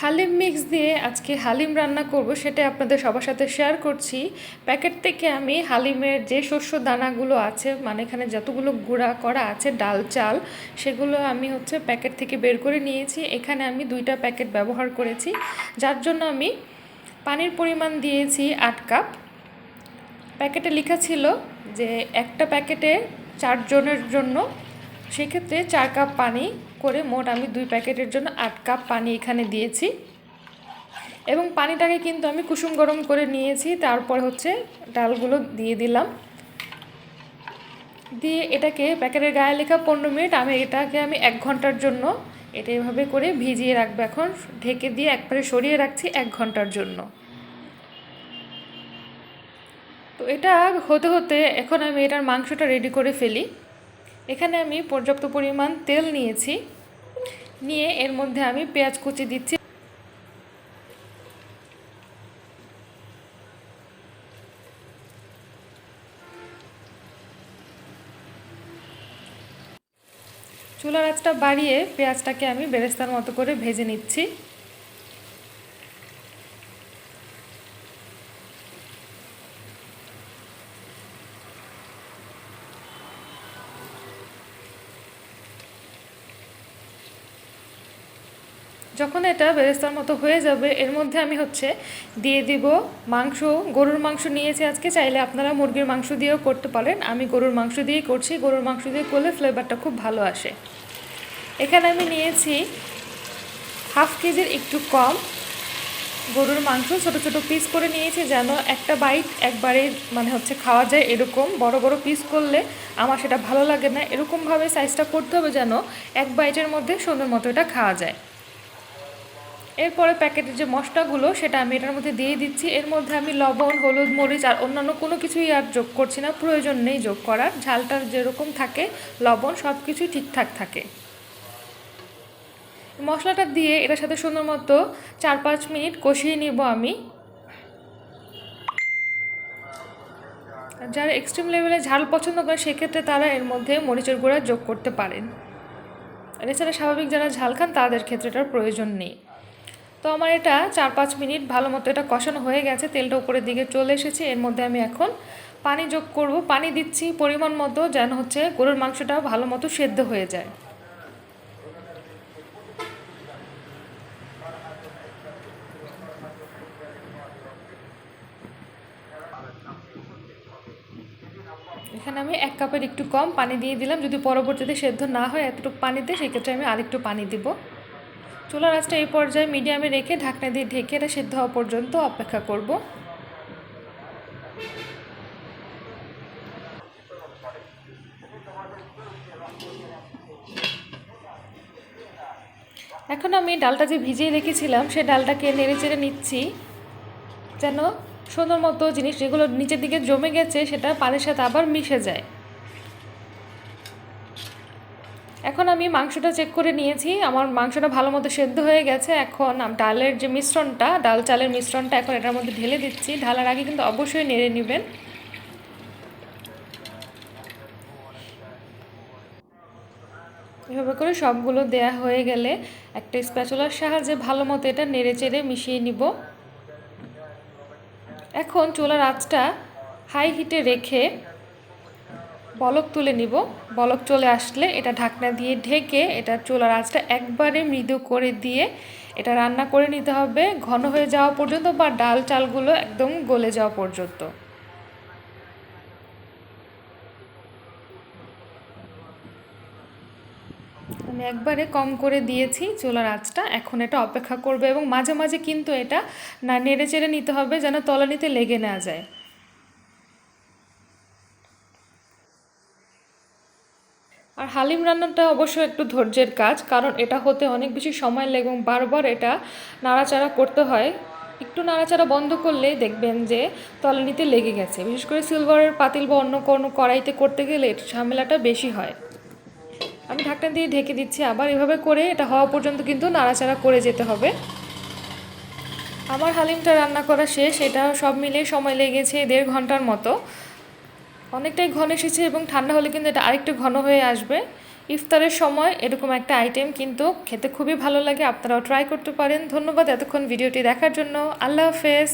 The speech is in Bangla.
হালিম মিক্স দিয়ে আজকে হালিম রান্না করব সেটা আপনাদের সবার সাথে শেয়ার করছি। প্যাকেট থেকে আমি হালিমের যে শস্য দানাগুলো আছে মানে এখানে যতগুলো গুঁড়া করা আছে, ডাল, চাল, সেগুলো আমি হচ্ছে প্যাকেট থেকে বের করে নিয়েছি। এখানে আমি দুইটা প্যাকেট ব্যবহার করেছি, যার জন্য আমি পানির পরিমাণ দিয়েছি আট কাপ প্যাকেটে লেখা ছিল যে একটা প্যাকেটে চারজনের জন্য, সেক্ষেত্রে চার কাপ পানি করে মোট আমি দুই প্যাকেটের জন্য আট কাপ পানি এখানে দিয়েছি। এবং পানিটাকে কিন্তু আমি কুসুম গরম করে নিয়েছি, তারপর হচ্ছে ডালগুলো দিয়ে দিলাম। দিয়ে এটাকে প্যাকেটের গায়ে লেখা পনেরো মিনিট, আমি এটাকে আমি এক ঘণ্টার জন্য এটা এভাবে করে ভিজিয়ে রাখব এখন। ঢেকে দিয়ে একবারে সরিয়ে রাখছি এক ঘণ্টার জন্য। তো এটা হতে হতে এখন আমি এটার মাংসটা রেডি করে ফেলি। এখানে আমি পর্যাপ্ত পরিমাণ তেল নিয়েছি। নিয়ে এর মধ্যে আমি পেঁয়াজ কুচি দিচ্ছি। চুলার আঁচটা বাড়িয়ে পেঁয়াজটাকে আমি বেরেস্তার মতো করে ভেজে নিচ্ছি। যখন এটা বেরেস্তার মতো হয়ে যাবে, এর মধ্যে আমি হচ্ছে দিয়ে দিব মাংস। গরুর মাংস নিয়েছি আজকে, চাইলে আপনারা মুরগির মাংস দিয়েও করতে পারেন। আমি গরুর মাংস দিয়েই করছি, গরুর মাংস দিয়ে করলে ফ্লেভারটা খুব ভালো আসে। এখানে আমি নিয়েছি হাফ কেজির একটু কম গরুর মাংস। ছোট ছোট পিস করে নিয়েছি যেন একটা বাইট একবারে মানে হচ্ছে খাওয়া যায় এরকম। বড় বড় পিস করলে আমার সেটা ভালো লাগে না। এরকমভাবে সাইজটা করতে হবে যেন এক বাইটের মধ্যে সুন্দর মতো এটা খাওয়া যায়। এরপরে প্যাকেটের যে মশলাগুলো, সেটা আমি এটার মধ্যে দিয়ে দিচ্ছি। এর মধ্যে আমি লবণ, হলুদ, মরিচ আর অন্যান্য কোনো কিছুই আর যোগ করছি না। প্রয়োজন নেই যোগ করার। ঝালটার যেরকম থাকে, লবণ সব কিছুই ঠিকঠাক থাকে। মশলাটা দিয়ে এটার সাথে সুন্দর মতো চার পাঁচ মিনিট কষিয়ে নিব আমি। যারা এক্সট্রিম লেভেলে ঝাল পছন্দ করে সেক্ষেত্রে তারা এর মধ্যে মরিচের গুঁড়া যোগ করতে পারেন। এছাড়া স্বাভাবিক যারা ঝাল খান, তাদের ক্ষেত্রে এটার প্রয়োজন নেই। তো আমার এটা চার পাঁচ মিনিট ভালো মতো এটা কষানো হয়ে গেছে, তেলটা উপরের দিকে চলে এসেছে। এর মধ্যে আমি এখন পানি যোগ করব। পানি দিচ্ছি পরিমাণ মতো যেন হচ্ছে গরুর মাংসটা ভালো মতো সেদ্ধ হয়ে যায়। এখানে আমি এক কাপের একটু কম পানি দিয়ে দিলাম। যদি পরবর্তীতে সেদ্ধ না হয়, এতটুকু পানিতে সেক্ষেত্রে আমি আরেকটু পানি দিব। চুলার আঁচটা এই পর্যায়ে মিডিয়ামে রেখে ঢাকনা দিয়ে ঢেকে এটা সেদ্ধ হওয়া পর্যন্ত অপেক্ষা করব। এখন আমি ডালটা যে ভিজিয়ে রেখেছিলাম, সে ডালটাকে নেড়ে চেড়ে নিচ্ছি। যেন সুন্দর মতো জিনিস যেগুলো নিচের দিকে জমে গেছে, সেটা পানির সাথে আবার মিশে যায়। এখন আমি মাংসটা চেক করে নিয়েছি। আমার মাংসটা ভালো মতো সেদ্ধ হয়ে গেছে। এখন ডালের যে মিশ্রণটা, ডাল চালের মিশ্রণটা এখন এটার মধ্যে ঢেলে দিচ্ছি। ঢালার আগে কিন্তু অবশ্যই নেড়ে নেবেন। এভাবে করে সবগুলো দেয়া হয়ে গেলে একটা স্প্যাচুলার সাহায্যে ভালো মতো এটা নেড়ে চেড়ে মিশিয়ে নিব। এখন চুলার আঁচটা হাই হিটে রেখে বলক তুলে নিব। বলক চলে আসলে এটা ঢাকনা দিয়ে ঢেকে এটা চুলার আঁচটা একবারে মৃদু করে দিয়ে এটা রান্না করে নিতে হবে। ঘন হয়ে যাওয়া পর্যন্ত বা ডাল চালগুলো একদম গলে যাওয়া পর্যন্ত। আমি একবারে কম করে দিয়েছি চুলার আঁচটা। এখন এটা অপেক্ষা করবে এবং মাঝে মাঝে কিন্তু এটা না নেড়ে চেড়ে নিতে হবে যেন তলানিতে লেগে না যায়। আর হালিম রান্নাটা অবশ্যই একটু ধৈর্যের কাজ, কারণ এটা হতে অনেক বেশি সময় লাগে এবং বারবার এটা নাড়াচাড়া করতে হয়। একটু নাড়াচাড়া বন্ধ করলে দেখবেন যে তলানিতে লেগে গেছে। বিশেষ করে সিলভারের পাতিল বা অন্য কোনো কড়াইতে করতে গেলে ঝামেলাটা বেশি হয়। আমি ঢাকনা দিয়ে ঢেকে দিচ্ছি। আবার এভাবে করে এটা হওয়া পর্যন্ত কিন্তু নাড়াচাড়া করে যেতে হবে। আমার হালিমটা রান্না করা শেষ। এটা সব মিলিয়ে সময় লেগেছে দেড় ঘণ্টার মতো। অনেকটাই ঘন এসেছে এবং ঠান্ডা হলে কিন্তু এটা আরেকটু ঘন হয়ে আসবে। ইফতারের সময় এরকম একটা আইটেম কিন্তু খেতে খুবই ভালো লাগে, আপনারাও ট্রাই করতে পারেন। ধন্যবাদ এতক্ষণ ভিডিওটি দেখার জন্য। আল্লাহ হাফেজ।